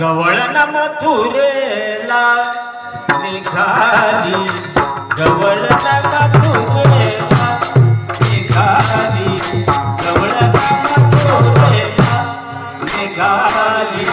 गवळण मथुरेला निघाली. गवळण मथुरेला निघाली. गवळण मथुरेला निघाली.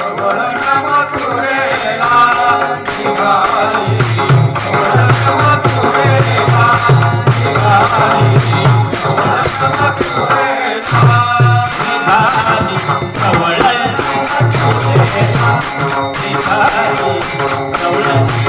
गवळण मथुरेला निघाली. गवळण मथुरेला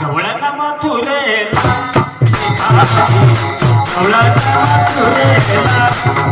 गवळाला माथुरे गवळाला माथुरे